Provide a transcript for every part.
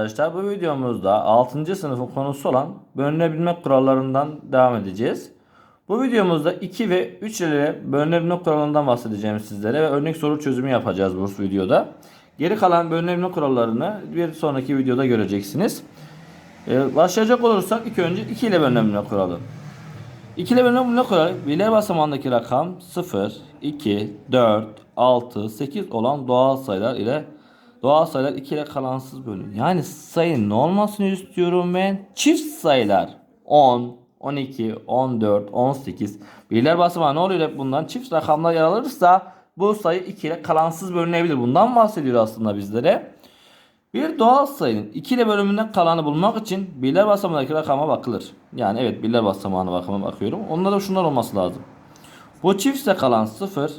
arkadaşlar bu videomuzda 6. sınıfın konusu olan bölünebilme kurallarından devam edeceğiz. Bu videomuzda 2 ve 3 ile bölünebilme kurallarından bahsedeceğim sizlere ve örnek soru çözümü yapacağız bu videoda. Geri kalan bölünebilme kurallarını bir sonraki videoda göreceksiniz. Ee, başlayacak olursak ilk önce 2 ile bölünebilme kuralı. 2 ile bölünebilme kuralı birler basamağındaki rakam 0, 2, 4, 6, 8 olan doğal sayılar ile doğal sayılar 2 ile kalansız bölünür. Yani sayının olmasını istiyorum ben? Çift sayılar 10, 12, 14, 18. Birler basamağı ne oluyor hep bundan? Çift rakamlar yer alırsa bu sayı 2 ile kalansız bölünebilir. Bundan bahsediyor aslında bizlere. Bir doğal sayının 2 ile bölümünden kalanı bulmak için birler basamağındaki rakama bakılır. Yani evet birler basamağına bakıma bakıyorum. Onda da şunlar olması lazım. Bu çiftse kalan 0,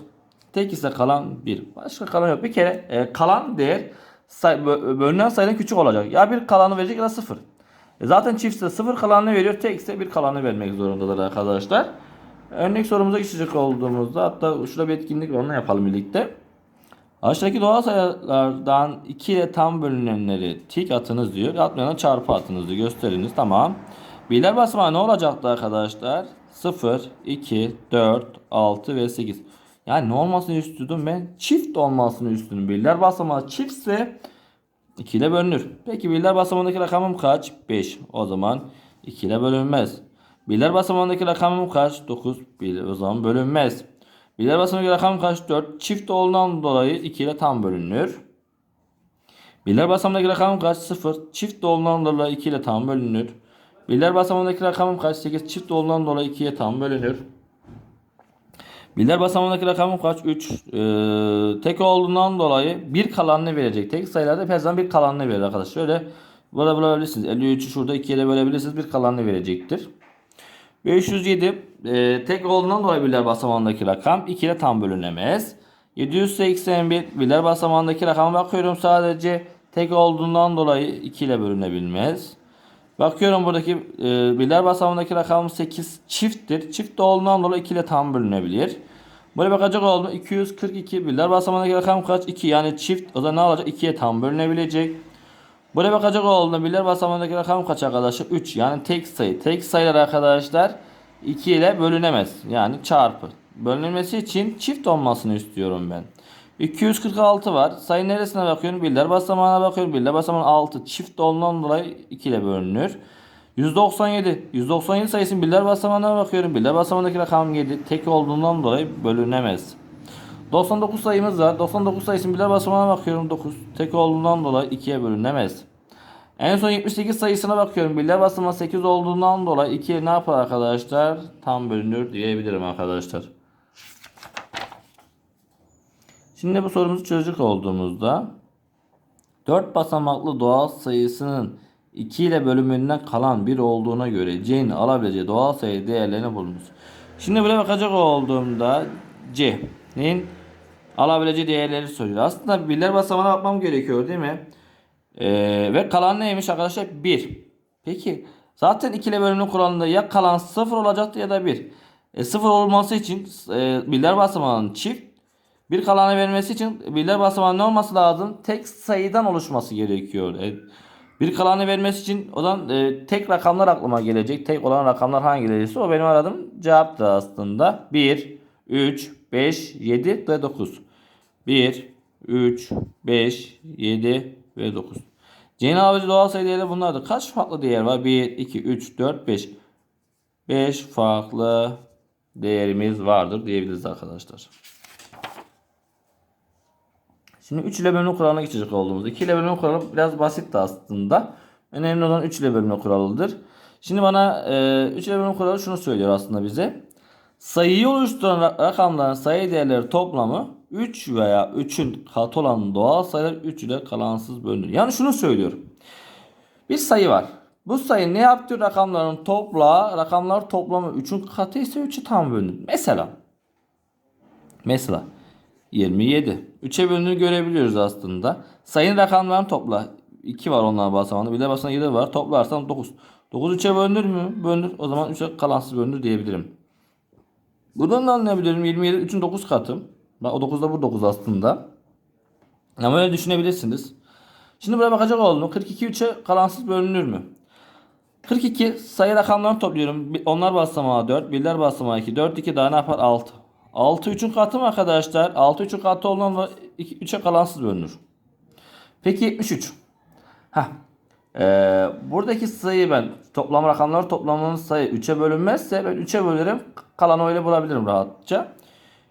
tek ise kalan 1. Başka kalan yok. Bir kere e, kalan değer say, bö- bölünen sayının küçük olacak. Ya bir kalanı verecek ya da 0. E zaten çiftse 0 kalanını veriyor. Tek ise bir kalanı vermek zorundadır arkadaşlar. Örnek sorumuza geçecek olduğumuzda hatta şurada bir etkinlik var onu yapalım birlikte. Aşağıdaki doğal sayılardan 2 ile tam bölünenleri tik atınız diyor. Atmayana çarpı atınız diyor. Gösteriniz. Tamam. Birler basamağı ne olacaktı arkadaşlar? 0, 2, 4, 6 ve 8. Yani ne olmasını istiyordum ben? Çift olmasını istiyordum. Birler basamağı çiftse 2 ile bölünür. Peki birler basamağındaki rakamım kaç? 5. O zaman 2 ile bölünmez. Birler basamağındaki rakamım kaç? 9. Bir, o zaman bölünmez. Birler basamağındaki rakamım kaç? 4. Çift olduğundan dolayı 2 ile tam bölünür. Birler basamağındaki rakamım kaç? 0. Çift olduğundan dolayı 2 ile tam bölünür. Birler basamağındaki rakamım kaç? 8. Çift olduğundan dolayı 2'ye tam bölünür. Birler basamağındaki rakamım kaç? 3. Ee, tek olduğundan dolayı bir kalanını verecek. Tek sayılarda her zaman bir kalanını verir arkadaşlar. Şöyle böyle bölebilirsiniz. 53'ü şurada 2'ye de bölebilirsiniz. Bir kalanını verecektir. 507 e, tek olduğundan dolayı birler basamağındaki rakam 2 ile tam bölünemez. 781 birler basamağındaki rakama bakıyorum sadece tek olduğundan dolayı 2 ile bölünebilmez. Bakıyorum buradaki e, birler basamağındaki rakam 8 çifttir. Çift olduğundan dolayı 2 ile tam bölünebilir. Buraya bakacak oldum 242 birler basamağındaki rakam kaç? 2 yani çift o zaman ne olacak? 2'ye tam bölünebilecek. Buraya bakacak olduğumda birler basamağındaki rakam kaç arkadaşlar? 3 yani tek sayı. Tek sayılar arkadaşlar 2 ile bölünemez. Yani çarpı. Bölünmesi için çift olmasını istiyorum ben. 246 var. Sayı neresine bakıyorum? Birler basamağına bakıyorum. Birler basamağına 6 çift olduğundan dolayı 2 ile bölünür. 197. 197 sayısının birler basamağına bakıyorum. Birler basamağındaki rakam 7. Tek olduğundan dolayı bölünemez. 99 sayımız var. 99 sayısının birler basamağına bakıyorum. 9. Tek olduğundan dolayı 2'ye bölünemez. En son 78 sayısına bakıyorum. Birler basamağı 8 olduğundan dolayı 2'ye ne yapar arkadaşlar? Tam bölünür diyebilirim arkadaşlar. Şimdi bu sorumuzu çözecek olduğumuzda 4 basamaklı doğal sayısının 2 ile bölümünden kalan 1 olduğuna göre C'nin alabileceği doğal sayı değerlerini bulunuz. Şimdi buraya bakacak olduğumda C'nin alabileceği değerleri soruyor. Aslında birler basamağına bakmam gerekiyor değil mi? Ee, ve kalan neymiş arkadaşlar? 1. Peki zaten 2 ile bölümün kuralında ya kalan 0 olacaktı ya da 1. E, 0 olması için e, birler basamağının çift bir kalanı vermesi için birler basamağının ne olması lazım? Tek sayıdan oluşması gerekiyor. E, bir kalanı vermesi için o zaman e, tek rakamlar aklıma gelecek. Tek olan rakamlar hangileriyse o benim aradığım cevaptı aslında. 1, 3, 5, 7 ve 9. 1, 3, 5, 7 ve 9. C'nin alabileceği doğal sayı bunlardır. Kaç farklı değer var? 1, 2, 3, 4, 5. 5 farklı değerimiz vardır diyebiliriz arkadaşlar. Şimdi 3 ile bölme kuralına geçecek olduğumuzda 2 ile bölme kuralı biraz basitti aslında. Önemli olan 3 ile bölme kuralıdır. Şimdi bana e, 3 ile bölme kuralı şunu söylüyor aslında bize. Sayıyı oluşturan ra- rakamların sayı değerleri toplamı 3 veya 3'ün katı olan doğal sayılar 3 ile kalansız bölünür. Yani şunu söylüyor. Bir sayı var. Bu sayı ne yaptı? Rakamların topla, rakamlar toplamı 3'ün katı ise 3'ü tam bölünür. Mesela Mesela 27. 3'e bölündüğünü görebiliyoruz aslında. Sayın rakamların topla. 2 var onların basamağında. Bir de basamağında 7 var. Toplarsam 9. 9 3'e bölünür mü? Bölünür. O zaman 3'e kalansız bölünür diyebilirim. Buradan da anlayabilirim. 27 3'ün 9 katı. O 9 da bu 9 aslında. Ama öyle düşünebilirsiniz. Şimdi buraya bakacak oldum. 42 3'e kalansız bölünür mü? 42 sayı rakamlarını topluyorum. Onlar basamağı 4, birler basamağı 2. 4 2 daha ne yapar? 6. 6 3'ün katı mı arkadaşlar? 6 3'ün katı olan 3'e kalansız bölünür. Peki 73. Heh. Ee, buradaki sayıyı ben toplam rakamlar toplamının sayı 3'e bölünmezse ben 3'e bölerim. Kalanı öyle bulabilirim rahatça.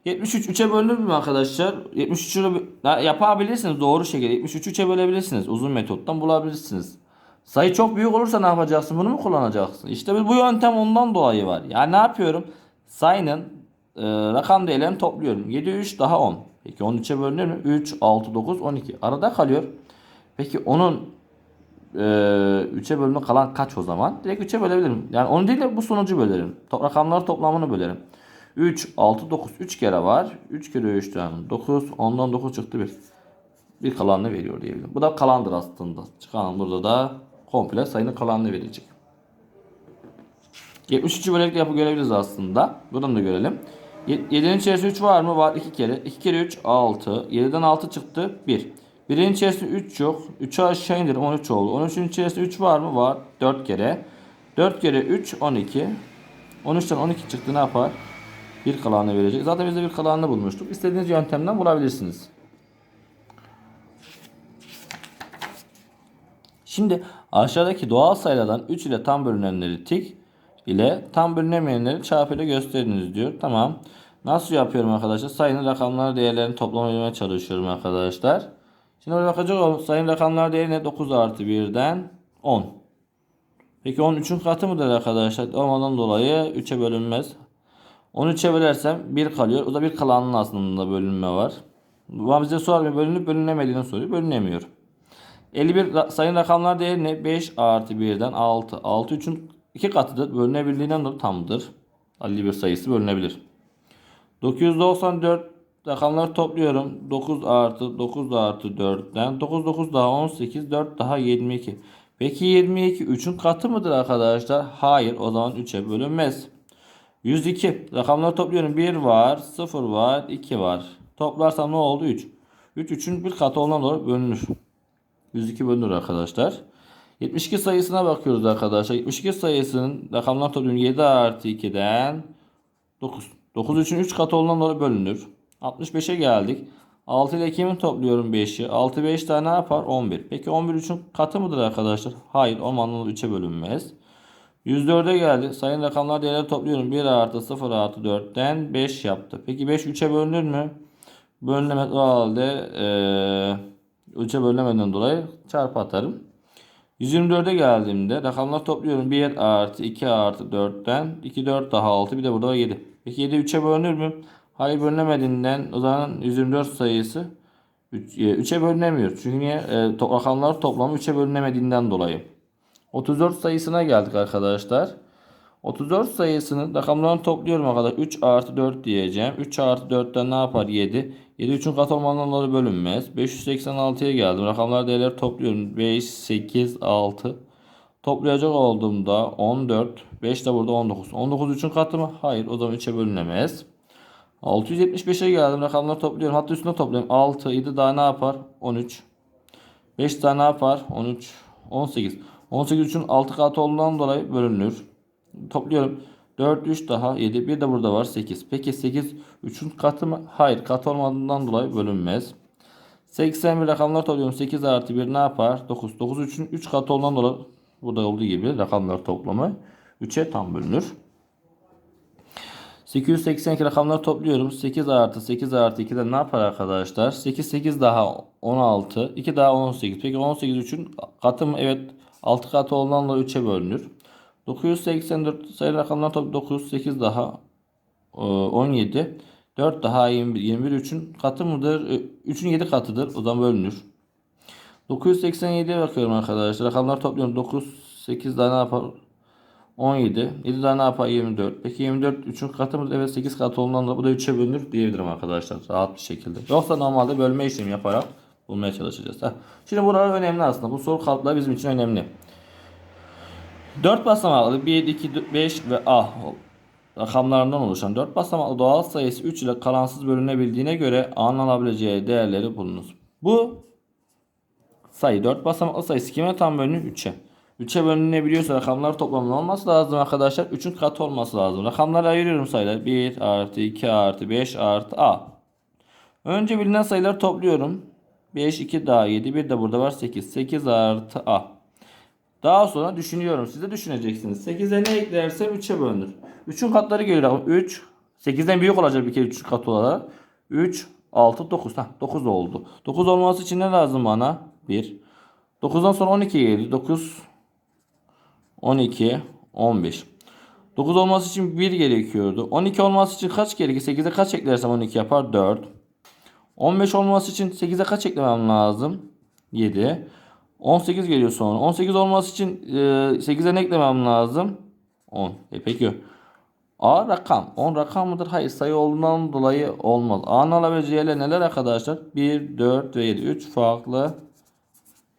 73 3'e bölünür mü arkadaşlar? 73'ü Ha, yapabilirsiniz doğru şekilde. 73'ü 3'e bölebilirsiniz. Uzun metottan bulabilirsiniz. Sayı çok büyük olursa ne yapacaksın? Bunu mu kullanacaksın? İşte bu yöntem ondan dolayı var. Yani ne yapıyorum? Sayının e, rakam değerlerini topluyorum. 7 3 daha 10. Peki 13'e bölünür mü? 3 6 9 12. Arada kalıyor. Peki onun e, 3'e bölümü kalan kaç o zaman? Direkt 3'e bölebilirim. Yani onu değil de bu sonucu bölerim. To- rakamları toplamını bölerim. 3, 6, 9. 3 kere var. 3 kere 3'ten 9. Ondan 9 çıktı 1. Bir kalanını veriyor diyebilirim. Bu da kalandır aslında. Çıkan burada da komple sayının kalanını verecek. 73'ü böylelikle yapı görebiliriz aslında. Buradan da görelim. 7'nin içerisinde 3 var mı? Var 2 kere. 2 kere 3 6. 7'den 6 çıktı 1. 1'in içerisinde 3 yok. 3'ü aşağı indirim 13 oldu. 13'ün içerisinde 3 var mı? Var. 4 kere. 4 kere 3 12. 13'ten 12 çıktı ne yapar? Bir kalanını verecek. Zaten biz de bir kalanını bulmuştuk. İstediğiniz yöntemden bulabilirsiniz. Şimdi aşağıdaki doğal sayılardan 3 ile tam bölünenleri tik ile tam bölünemeyenleri çarpı ile gösteriniz diyor. Tamam. Nasıl yapıyorum arkadaşlar? Sayının rakamlar değerlerini toplamayı çalışıyorum arkadaşlar. Şimdi bakacak olursak sayının rakamlar değeri ne? 9 artı 1'den 10. Peki 10 3'ün katı mıdır arkadaşlar? Olmadan dolayı 3'e bölünmez. 13'e bölersem 1 kalıyor. O da bir kalanın aslında bölünme var. Bu bize sormuyor. Bölünüp bölünemediğini soruyor. Bölünemiyor. 51 ra- sayın rakamlar değeri ne? 5 artı 1'den 6. 6 3'ün 2 katıdır. Bölünebildiğinden dolayı tamdır. 51 sayısı bölünebilir. 994 rakamları topluyorum. 9 artı 9 artı 4'ten 9 9 daha 18 4 daha 22. Peki 22 3'ün katı mıdır arkadaşlar? Hayır. O zaman 3'e bölünmez. 102. Rakamları topluyorum. 1 var, 0 var, 2 var. Toplarsam ne oldu? 3. 3 3'ün bir katı olan doğru bölünür. 102 bölünür arkadaşlar. 72 sayısına bakıyoruz arkadaşlar. 72 sayısının rakamlar topluyorum. 7 artı 2'den 9. 9 3'ün 3 katı olan doğru bölünür. 65'e geldik. 6 ile 2'mi topluyorum 5'i. 6 5 tane ne yapar? 11. Peki 11 3'ün katı mıdır arkadaşlar? Hayır. Olmadan 3'e bölünmez. 104'e geldi. Sayın rakamlar değerleri topluyorum. 1 artı 0 artı 4'ten 5 yaptı. Peki 5 3'e bölünür mü? Bölünemez. O halde eee 3'e bölünemeden dolayı çarpı atarım. 124'e geldiğimde rakamlar topluyorum. 1 artı 2 artı 4'ten 2 4 daha 6 bir de burada var 7. Peki 7 3'e bölünür mü? Hayır bölünemediğinden o zaman 124 sayısı 3'e bölünemiyor. Çünkü niye? E, to- rakamlar toplamı 3'e bölünemediğinden dolayı. 34 sayısına geldik arkadaşlar. 34 sayısının rakamlarını topluyorum arkadaşlar. 3 artı 4 diyeceğim. 3 artı 4'ten ne yapar? 7. 7 3'ün katı olmadan dolayı bölünmez. 586'ya geldim. Rakamlar değerleri topluyorum. 5, 8, 6. Toplayacak olduğumda 14. 5 de burada 19. 19 3'ün katı mı? Hayır. O zaman 3'e bölünemez. 675'e geldim. Rakamları topluyorum. Hatta üstüne toplayayım. 6, 7 daha ne yapar? 13. 5 tane ne yapar? 13, 18. 18 3'ün 6 katı olduğundan dolayı bölünür. Topluyorum. 4, 3 daha 7. Bir de burada var 8. Peki 8 3'ün katı mı? Hayır. Katı olmadığından dolayı bölünmez. 81 rakamlar topluyorum. 8 artı 1 ne yapar? 9. 9 3'ün 3 katı olduğundan dolayı burada olduğu gibi rakamlar toplamı 3'e tam bölünür. 882 rakamları topluyorum. 8 artı 8 artı 2'den ne yapar arkadaşlar? 8 8 daha 16. 2 daha 18. Peki 18 3'ün katı mı? Evet. 6 katı olduğundan dolayı 3'e bölünür. 984 sayı rakamlar toplu 9. 8 daha e, 17. 4 daha 21. 21 3'ün katı mıdır? 3'ün 7 katıdır. O zaman bölünür. 987'ye bakıyorum arkadaşlar. Rakamlar topluyorum. 9 8 daha ne yapar? 17. 7 daha ne yapar? 24. Peki 24 3'ün katı mı? Evet 8 katı olduğundan da bu da 3'e bölünür diyebilirim arkadaşlar. Rahat bir şekilde. Yoksa normalde bölme işlemi yaparak bulmaya çalışacağız. Heh. Şimdi buralar önemli aslında. Bu soru kalıpları bizim için önemli. 4 basamaklı 1, 2, 5 ve A rakamlarından oluşan 4 basamaklı doğal sayısı 3 ile kalansız bölünebildiğine göre A'nın alabileceği değerleri bulunuz. Bu sayı 4 basamaklı sayısı kime tam bölünür? 3'e. 3'e bölünebiliyorsa rakamlar toplamının olması lazım arkadaşlar. 3'ün katı olması lazım. Rakamları ayırıyorum sayılar. 1 artı 2 artı 5 artı a. Önce bilinen sayıları topluyorum. 5, 2 daha 7, 1 de burada var 8. 8 artı a. Daha sonra düşünüyorum. Siz de düşüneceksiniz. 8'e ne eklersem 3'e bölünür. 3'ün katları geliyor. 3, 8'den büyük olacak bir kere 3'ün katı olarak. 3, 6, 9. Heh, 9 oldu. 9 olması için ne lazım bana? 1. 9'dan sonra 12 geliyor. 9, 12, 15. 9 olması için 1 gerekiyordu. 12 olması için kaç gerekiyor? 8'e kaç eklersem 12 yapar? 4. 15 olması için 8'e kaç eklemem lazım? 7. 18 geliyor sonra. 18 olması için e, 8'e ne eklemem lazım? 10. E peki. A rakam. 10 rakam mıdır? Hayır sayı olduğundan dolayı olmaz. A'nın alabileceği yerler neler arkadaşlar? 1, 4 ve 7. 3 farklı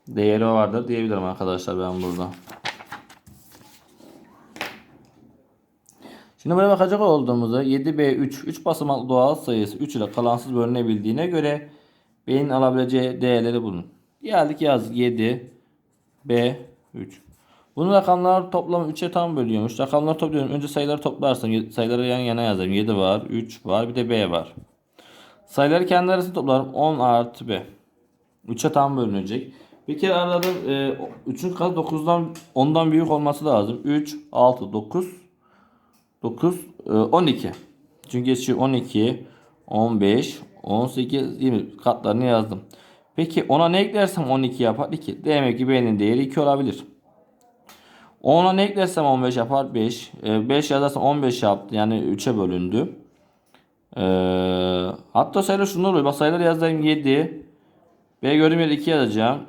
değeri vardır diyebilirim arkadaşlar ben burada. Şimdi buraya bakacak olduğumuzda 7B3 3 basamaklı doğal sayısı 3 ile kalansız bölünebildiğine göre B'nin alabileceği değerleri bulun. Geldik yaz 7 B 3. Bunun rakamlar toplamı 3'e tam bölüyormuş. Rakamları topluyorum. Önce sayıları toplarsam sayıları yan yana yazarım. 7 var, 3 var, bir de B var. Sayıları kendi arasında toplarım. 10 artı B. 3'e tam bölünecek. Bir kere aradım. E, 3'ün katı 9'dan 10'dan büyük olması lazım. 3, 6, 9, 9, e, 12. Çünkü geçiyor 12, 15, 18, 20 katlarını yazdım. Peki ona ne eklersem 12 yapar 2. Demek ki B'nin değeri 2 olabilir. 10'a ne eklersem 15 yapar 5. 5 yazarsam 15 yaptı. Yani 3'e bölündü. Ee, hatta sayılar şunlar oluyor. Bak sayıları yazayım 7. B gördüğüm yere 2 yazacağım.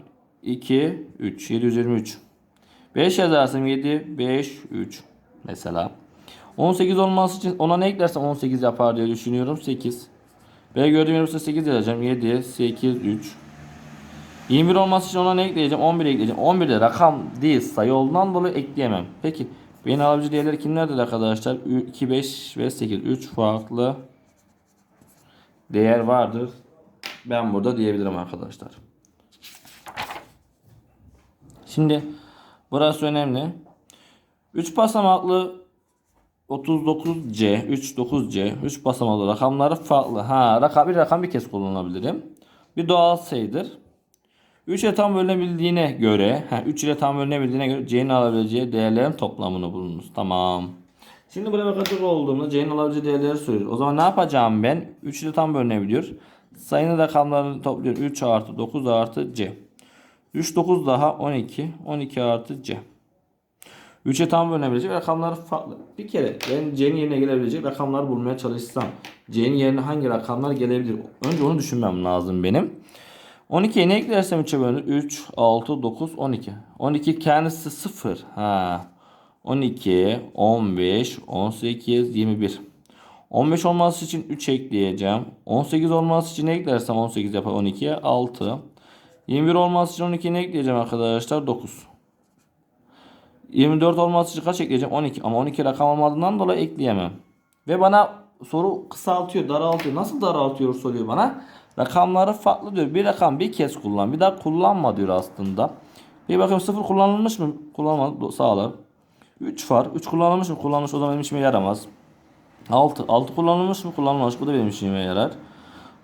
2, 3, 723. 5 yazarsam 7, 5, 3. Mesela. 18 olması için ona ne eklersem 18 yapar diye düşünüyorum. 8. B gördüğüm yere 8 yazacağım. 7, 8, 3. 21 olması için ona ne ekleyeceğim? 11 ekleyeceğim. 11 de rakam değil sayı olduğundan dolayı ekleyemem. Peki benim alıcı değerleri kimlerdir arkadaşlar? 2, 5 ve 8. 3 farklı değer vardır. Ben burada diyebilirim arkadaşlar. Şimdi burası önemli. 3 basamaklı 39C, 39C, 3 basamaklı rakamları farklı. Ha, rakam bir rakam bir kez kullanabilirim. Bir doğal sayıdır. 3 ile tam bölünebildiğine göre, ha, 3 ile tam bölünebildiğine göre C'nin alabileceği değerlerin toplamını bulunuz. Tamam. Şimdi buraya bakacak olduğumda C'nin alabileceği değerleri soruyor. O zaman ne yapacağım ben? 3 ile tam bölünebiliyor. Sayının rakamlarını topluyor. 3 artı 9 artı C. 3 9 daha 12. 12 artı C. 3'e tam bölünebilecek rakamlar farklı. Bir kere ben C'nin yerine gelebilecek rakamları bulmaya çalışsam C'nin yerine hangi rakamlar gelebilir? Önce onu düşünmem lazım benim. 12'ye ne eklersem 3'e bölünür? 3, 6, 9, 12. 12 kendisi 0. Ha. 12, 15, 18, 21. 15 olması için 3 ekleyeceğim. 18 olması için ne eklersem 18 yapar 12'ye 6. 21 olması için 12'ye ne ekleyeceğim arkadaşlar? 9. 24 olması için kaç ekleyeceğim? 12. Ama 12 rakam olmadığından dolayı ekleyemem. Ve bana soru kısaltıyor, daraltıyor. Nasıl daraltıyor soruyor bana. Rakamları farklı diyor. Bir rakam bir kez kullan. Bir daha kullanma diyor aslında. Bir bakayım 0 kullanılmış mı? Kullanmadı. Sağlar. 3 var. 3 kullanılmış mı? Kullanılmış. O zaman benim işime yaramaz. 6. 6 kullanılmış mı? Kullanılmış. Bu da benim işime yarar.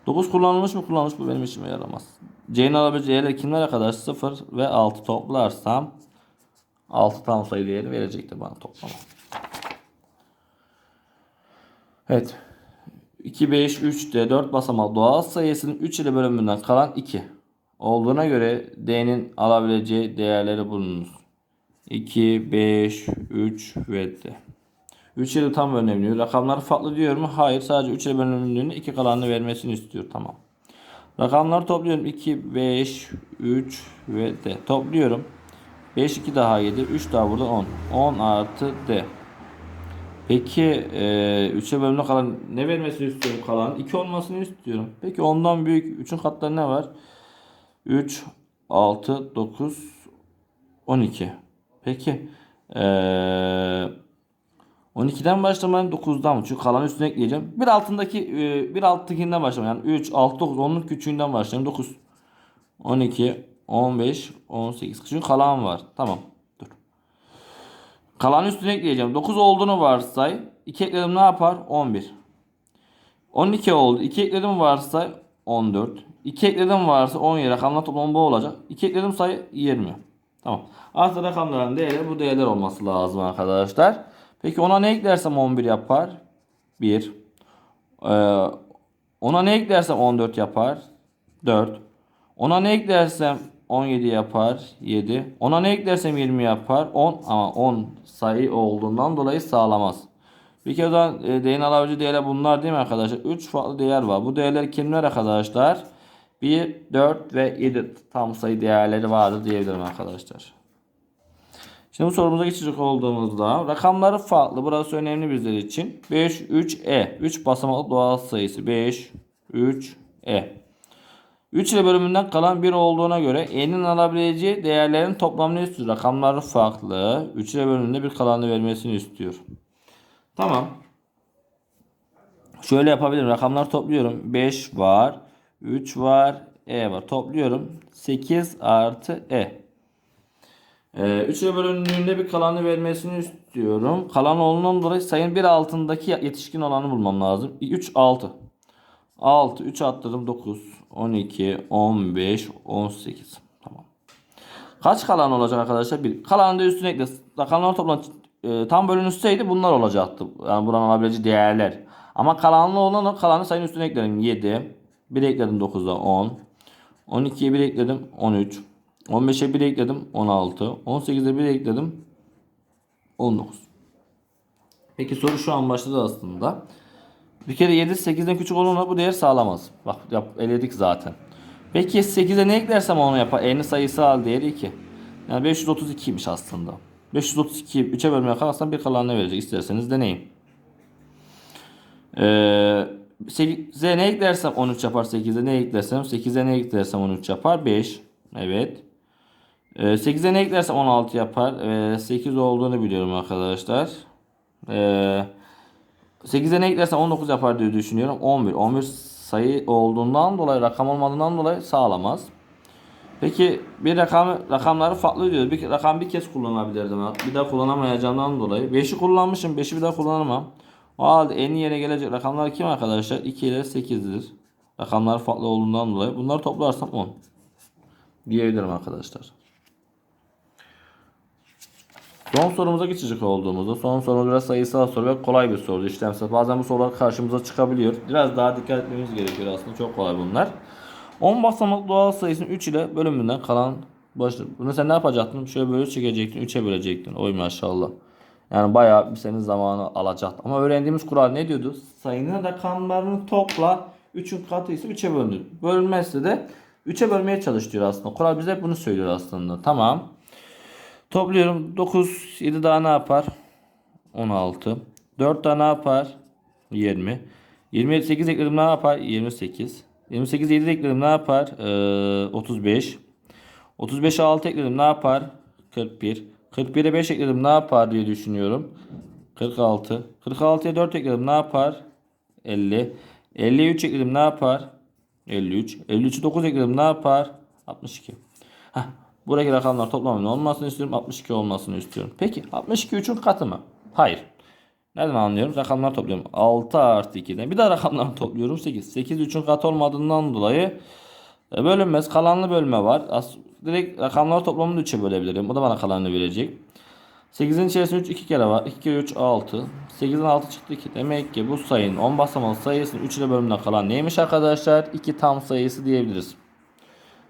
9 kullanılmış mı? Kullanılmış. Bu benim işime yaramaz. C'nin alabileceği yerler kimler kadar? 0 ve 6 toplarsam 6 tam sayı değeri verecektir bana toplama. Evet. 2, 5, 3 de 4 basamak doğal sayısının 3 ile bölümünden kalan 2 olduğuna göre D'nin alabileceği değerleri bulunuz. 2, 5, 3 ve D. 3 ile tam bölünebiliyor. Rakamları farklı diyor mu? Hayır. Sadece 3 ile bölünebildiğinde 2 kalanını vermesini istiyor. Tamam. Rakamları topluyorum. 2, 5, 3 ve D. Topluyorum. 5, 2 daha 7. 3 daha burada 10. 10 artı D. Peki e, 3'e bölümde kalan ne vermesini istiyorum kalan? 2 olmasını istiyorum. Peki ondan büyük 3'ün katları ne var? 3, 6, 9, 12. Peki e, 12'den başlamayayım 9'dan mı? Çünkü kalanı üstüne ekleyeceğim. Bir altındaki e, bir alttakinden başlamayayım. Yani 3, 6, 9 onun küçüğünden başlayayım. 9, 12, 15, 18. Çünkü kalan var. Tamam. Kalan üstüne ekleyeceğim. 9 olduğunu varsay. 2 ekledim ne yapar? 11. 12 oldu. 2 ekledim varsay 14. 2 ekledim varsa 17. Rakamlar toplamı bu olacak. 2 ekledim sayı 20. Tamam. Artı rakamların değeri bu değerler olması lazım arkadaşlar. Peki ona ne eklersem 11 yapar? 1. Ee, ona ne eklersem 14 yapar? 4. Ona ne eklersem 17 yapar? 7. Ona ne eklersem 20 yapar? 10 ama 10 sayı olduğundan dolayı sağlamaz. Bir kez daha e, değerin alabileceği değerler bunlar değil mi arkadaşlar? 3 farklı değer var. Bu değerler kimler arkadaşlar? 1, 4 ve 7 tam sayı değerleri vardır diyebilirim arkadaşlar. Şimdi bu sorumuza geçecek olduğumuzda rakamları farklı. Burası önemli bizler için. 5, 3, E. 3 basamaklı doğal sayısı. 5, 3, E. 3 ile bölümünden kalan 1 olduğuna göre E'nin alabileceği değerlerin toplamını istiyor. Rakamları farklı. 3 ile bölümünde bir kalanı vermesini istiyor. Tamam. Şöyle yapabilirim. Rakamları topluyorum. 5 var. 3 var. E var. Topluyorum. 8 artı E. Ee, 3 ile bölündüğünde bir kalanı vermesini istiyorum. Kalan olduğundan dolayı sayının bir altındaki yetişkin olanı bulmam lazım. 3, 6. 6, 3 attırdım 9, 12, 15, 18. Tamam. Kaç kalan olacak arkadaşlar? 1. Kalanı da üstüne ekle. Rakamlar toplam e, tam bölünüşseydi bunlar olacaktı. Yani buradan alabileceği değerler. Ama kalanlı olan kalanı sayının üstüne ekledim. 7. 1 ekledim 9'a 10. 12'ye 1 ekledim 13. 15'e 1 ekledim 16. 18'e 1 ekledim 19. Peki soru şu an başladı aslında. Bir kere 7 8'den küçük olanla bu değer sağlamaz. Bak yap, eledik zaten. Peki 8'e ne eklersem onu yapar. N'in sayısal değeri 2. Yani 532'ymiş aslında. 532'yi 3'e bölmeye kalkarsan bir kalanını verecek. İsterseniz deneyin. Ee, 8'e ne eklersem 13 yapar. 8'e ne eklersem 8'e ne eklersem 13 yapar. 5. Evet. Ee, 8'e ne eklersem 16 yapar. Ee, 8 olduğunu biliyorum arkadaşlar. Ee, 8'e ne eklersem 19 yapar diye düşünüyorum. 11. 11 sayı olduğundan dolayı rakam olmadığından dolayı sağlamaz. Peki bir rakamı rakamları farklı diyor. Bir rakam bir kez kullanabilirdim. Bir daha kullanamayacağımdan dolayı. 5'i kullanmışım. 5'i bir daha kullanamam. O halde en yerine gelecek rakamlar kim arkadaşlar? 2 ile 8'dir. Rakamlar farklı olduğundan dolayı. Bunları toplarsam 10. Diyebilirim arkadaşlar. Son sorumuza geçecek olduğumuzda son sorumuz biraz sayısal soru ve kolay bir soru işlemsel. Bazen bu sorular karşımıza çıkabiliyor. Biraz daha dikkat etmemiz gerekiyor aslında. Çok kolay bunlar. 10 basamaklı doğal sayısının 3 ile bölümünden kalan başlık. Bunu sen ne yapacaktın? Şöyle böyle çekecektin. 3'e bölecektin. Oy maşallah. Yani bayağı bir senin zamanı alacaktı. Ama öğrendiğimiz kural ne diyordu? Sayının rakamlarını topla. 3'ün katı ise 3'e bölünür. Bölünmezse de 3'e bölmeye çalış aslında. Kural bize bunu söylüyor aslında. Tamam. Topluyorum. 9, 7 daha ne yapar? 16. 4 daha ne yapar? 20. 27, 8 ekledim ne yapar? 28. 28, 7 ekledim ne yapar? Ee, 35. 35'e 6 ekledim ne yapar? 41. 41'e 5 ekledim ne yapar diye düşünüyorum. 46. 46'ya 4 ekledim ne yapar? 50. 50'ye 3 ekledim ne yapar? 53. 53'e 9 ekledim ne yapar? 62. Heh, buradaki rakamlar toplamının olmasını istiyorum. 62 olmasını istiyorum. Peki 62 3'ün katı mı? Hayır. Nereden anlıyorum? Rakamlar topluyorum. 6 artı 2'den. Bir daha rakamları topluyorum. 8. 8 3'ün katı olmadığından dolayı e, bölünmez. Kalanlı bölme var. As direkt rakamları toplamını 3'e bölebilirim. O da bana kalanını verecek. 8'in içerisinde 3 2 kere var. 2 kere 3 6. 8'den 6 çıktı 2. Demek ki bu sayının 10 basamalı sayısının 3 ile bölümünden kalan neymiş arkadaşlar? 2 tam sayısı diyebiliriz.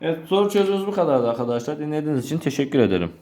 Evet soru çözümümüz bu kadardı arkadaşlar. Dinlediğiniz için teşekkür ederim.